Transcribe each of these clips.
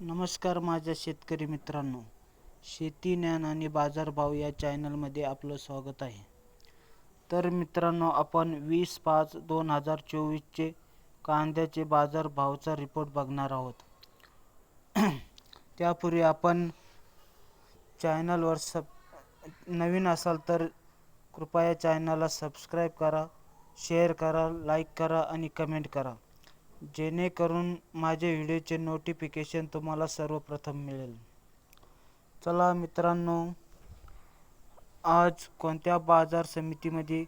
नमस्कार माझ्या शेतकरी मित्रांनो. शेती ज्ञान आणि बाजारभाव या चॅनलमध्ये आपलं स्वागत आहे. तर मित्रांनो आपण वीस पाच दोन हजार चोवीसचे कांद्याचे बाजारभावचा रिपोर्ट बघणार आहोत. त्यापूर्वी आपण चॅनलवर सब नवीन असाल तर कृपया चॅनलला सबस्क्राईब करा शेअर करा लाईक करा आणि कमेंट करा. जेणेकरून माझे व्हिडिओचे नोटिफिकेशन तुम्हाला सर्वप्रथम मिळेल. चला मित्रांनो आज कोणत्या बाजार समितीमध्ये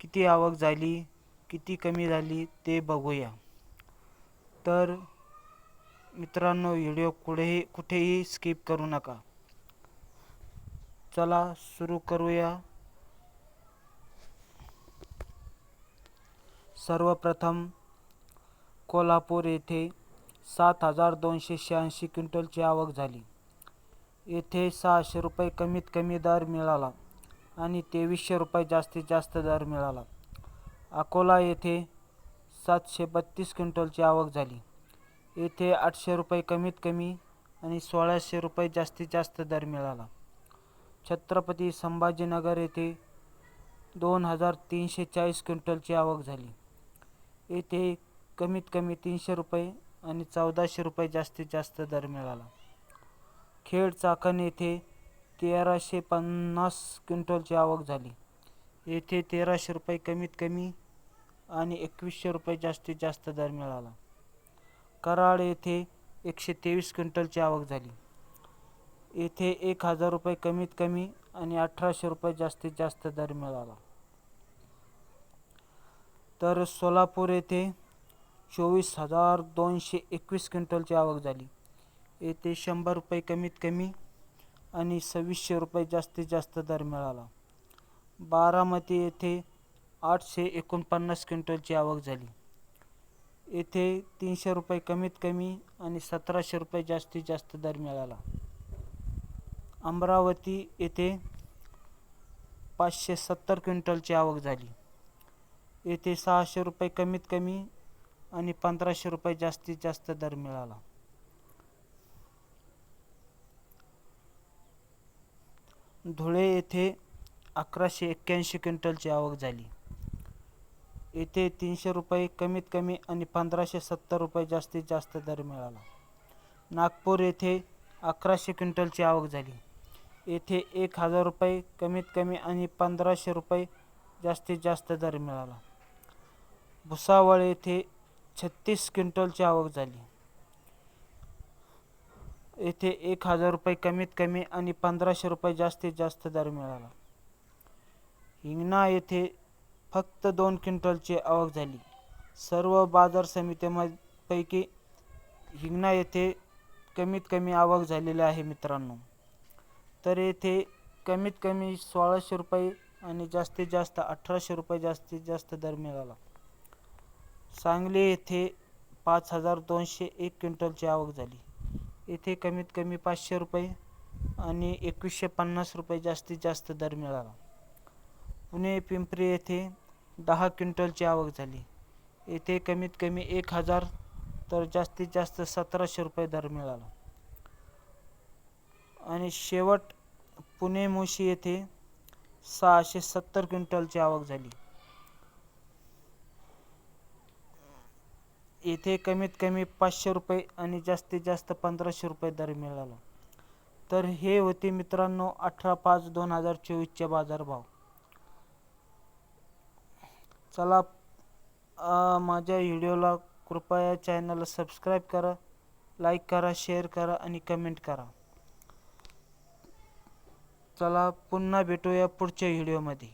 किती आवक झाली किती कमी झाली ते बघूया. तर मित्रांनो व्हिडिओ कुठेही कुठेही स्किप करू नका. चला सुरू करूया. सर्वप्रथम कोल्हापूर येथे सात हजार दोनशे शहाऐंशी क्विंटलची आवक झाली. येथे सहाशे रुपये कमीत कमी दर मिळाला आणि तेवीसशे रुपये जास्तीत जास्त दर मिळाला. अकोला येथे सातशे बत्तीस क्विंटलची आवक झाली. येथे आठशे रुपये कमीत कमी आणि सोळाशे रुपये जास्तीत जास्त दर मिळाला. छत्रपती संभाजीनगर येथे दोन हजार तीनशे चाळीस क्विंटलची आवक झाली. येथे कमीत कमी तीनशे रुपये आणि चौदाशे रुपये जास्तीत जास्त दर मिळाला. खेड चाकण येथे तेराशे पन्नास क्विंटलची आवक झाली. येथे तेराशे रुपये कमीत कमी आणि एकवीसशे रुपये जास्तीत जास्त दर मिळाला. कराड येथे एकशे तेवीस क्विंटलची आवक झाली. येथे एक हजार रुपये कमीत कमी आणि अठराशे रुपये जास्तीत जास्त दर मिळाला. तर सोलापूर येथे चोवीस हजार दोनशे एकवीस क्विंटलची आवक झाली. येथे शंभर रुपये कमीत कमी आणि सव्वीसशे रुपये जास्तीत जास्त दर मिळाला. बारामती येथे आठशे एकोणपन्नास क्विंटलची आवक झाली. येथे तीनशे रुपये कमीत कमी आणि सतराशे रुपये जास्तीत जास्त दर मिळाला. अमरावती येथे पाचशे सत्तर क्विंटलची आवक झाली. येथे सहाशे रुपये कमीत कमी आणि पंधराशे रुपये जास्तीत जास्त दर मिळाला. धुळे येथे अकराशे एक्क्याऐंशी क्विंटलची आवक झाली. येथे तीनशे रुपये कमीत कमी आणि पंधराशे सत्तर रुपये जास्तीत जास्त दर मिळाला. नागपूर येथे अकराशे क्विंटलची आवक झाली. येथे एक हजार रुपये कमीत कमी आणि पंधराशे रुपये जास्तीत जास्त दर मिळाला. भुसावळ येथे छत्तीस क्विंटलची आवक झाली. येथे एक हजार रुपये कमीत कमी आणि पंधराशे रुपये जास्तीत जास्त दर मिळाला. हिंगणा येथे फक्त दोन क्विंटलची आवक झाली. सर्व बाजार समित्यांपैकी हिंगणा येथे कमीत कमी आवक झालेली आहे मित्रांनो. तर येथे कमीत कमी सोळाशे रुपये आणि जास्तीत जास्त अठराशे रुपये जास्तीत जास्त दर मिळाला. सांगली येथे पाच हजार दोनशे एक क्विंटलची आवक झाली. येथे कमीत कमी पाचशे रुपये आणि एकवीसशे पन्नास रुपये जास्तीत जास्त दर मिळाला. पुणे पिंपरी येथे दहा क्विंटलची आवक झाली. येथे कमीत कमी एक हजार तर जास्तीत जास्त सतराशे रुपये दर मिळाला. आणि शेवट पुणे मोशी येथे सहाशे सत्तर क्विंटलची आवक झाली. येथे कमीत कमी पाचशे रुपये आणि जास्तीत जास्त पंधराशे रुपये दर मिळाला. तर हे होते मित्रांनो अठरा पाच दोन हजार चोवीसचे बाजारभाव. चला माझ्या व्हिडिओला कृपया चॅनलला सबस्क्राईब करा लाईक करा शेअर करा आणि कमेंट करा. चला पुन्हा भेटूया पुढच्या व्हिडिओमध्ये.